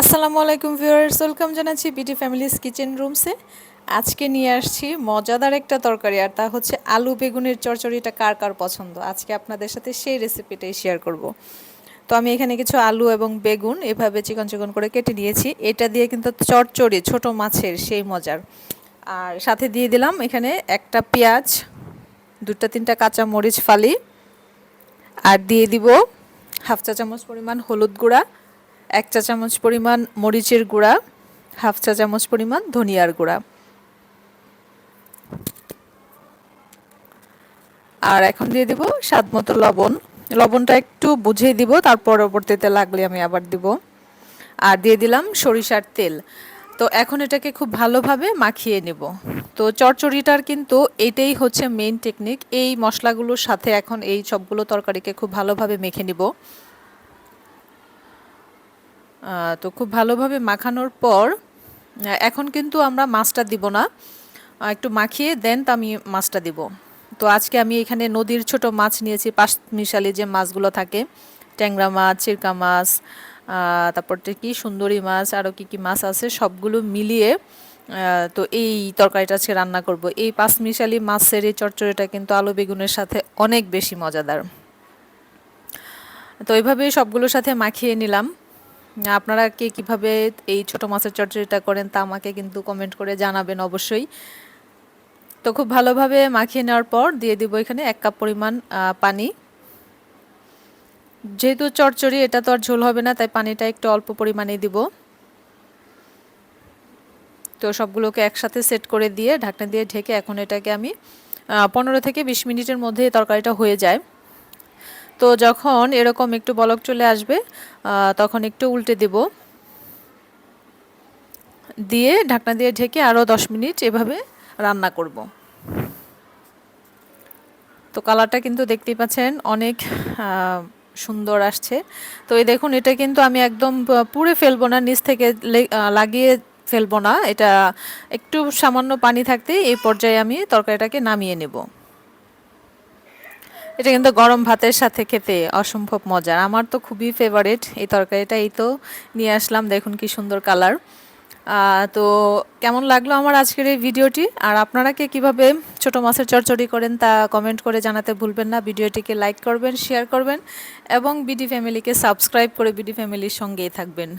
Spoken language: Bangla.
আসসালামু আলাইকুম ভিউয়ার্স, ওয়েলকাম জানাচ্ছি বিটি ফ্যামিলিস কিচেন রুমসে। আজকে নিয়ে আসছি মজাদার একটা তরকারি, আর তা হচ্ছে আলু বেগুনের চচ্চড়িটা কার কার পছন্দ? আজকে আপনাদের সাথে সেই রেসিপিটাই শেয়ার করব। তো আমি এখানে কিছু আলু এবং বেগুন এভাবে চিকন চিকন করে কেটে নিয়েছি। এটা দিয়ে কিন্তু চচ্চড়ি ছোট মাছের সেই মজার। আর সাথে দিয়ে দিলাম এখানে একটা পেঁয়াজ দুটা তিনটা কাঁচা মরিচ ফালি, আর দিয়ে দিব হাফ চা চামচ পরিমাণ হলুদ গুঁড়া এক চা চামচ পরিমাণ মরিচের গুঁড়া, হাফ চা চামচ পরিমাণ ধনিয়ার গুঁড়া। আর এখন দিয়ে দিব স্বাদ মতো লবণ। লবণটা একটু বুঝিয়ে দিব, তার পরবর্তীতে লাগলে আমি আবার দিব। আর দিয়ে দিলাম সরিষার তেল। তো এখন এটাকে খুব ভালোভাবে মাখিয়ে নেব। তো চচ্চড়িটার কিন্তু এটাই হচ্ছে মেইন টেকনিক এই মশলাগুলোর সাথে এখন এই সবগুলো তরকারিকে খুব ভালোভাবে মেখে নিব। তো খুব ভালোভাবে মাখানোর পর এখন কিন্তু আমরা মাছটা দিব না। একটু মাখিয়ে দেন তো আমি মাছটা দিব। তো আজকে আমি এখানে নদীর ছোট মাছ নিয়েছি পাঁচ মিশালি যে মাছগুলো থাকে, ট্যাংরা মাছ চিরকা মাছ তারপর কি সুন্দরী মাছ আরও কী কী মাছ আছে, সবগুলো মিলিয়ে তো এই তরকারিটা আজকে রান্না করব। এই পাঁচ মিশালি মাছের এই চচ্চড়িটা কিন্তু আলু বেগুনের সাথে অনেক বেশি মজাদার। তো এইভাবে সবগুলোর সাথে মাখিয়ে নিলাম। আপনারা কে কীভাবে এই ছোট মাছের চচ্চড়িটা করেন তা আমাকে কিন্তু কমেন্ট করে জানাবেন অবশ্যই। তো খুব ভালোভাবে মাখিয়ে নেওয়ার পর দিয়ে দিব এখানে এক কাপ পরিমাণ পানি। যেহেতু চচ্চড়ি এটা তো আর ঝোল হবে না, তাই পানিটা একটু অল্প পরিমাণে দিব। তো সবগুলোকে একসাথে সেট করে দিয়ে ঢাকনা দিয়ে ঢেকে এখন এটাকে আমি পনেরো থেকে বিশ মিনিটের মধ্যে তরকারিটা হয়ে যায়। তো যখন এরকম একটু বলক চলে আসবে তখন একটু উল্টে দেব। দিয়ে ঢাকনা দিয়ে ঢেকে আরও দশ মিনিট এভাবে রান্না করব। তো কালারটা কিন্তু দেখতেই পাচ্ছেন অনেক সুন্দর আসছে। তো এই দেখুন, এটা কিন্তু আমি একদম পুড়ে ফেলব না, নিচ থেকে লাগিয়ে ফেলব না। এটা একটু সামান্য পানি থাকতে এই পর্যায়ে আমি তরকারিটাকে নামিয়ে নেব। এটা কিন্তু গরম ভাতের সাথে খেতে অসম্ভব মজার আমার তো খুবই ফেভারিট এই তরকারিটা, এই তো নিয়ে আসলাম, দেখুন কি সুন্দর কালার তো কেমন লাগল আমার আজকের এই ভিডিওটি? আর আপনারা কে কীভাবে ছোটো মাছের চরচড়ি করেন তা কমেন্ট করে জানাতে ভুলবেন না। ভিডিওটিকে লাইক করবেন শেয়ার করবেন এবং বিডি ফ্যামিলিকে সাবস্ক্রাইব করে বিডি ফ্যামিলির সঙ্গেই থাকবেন।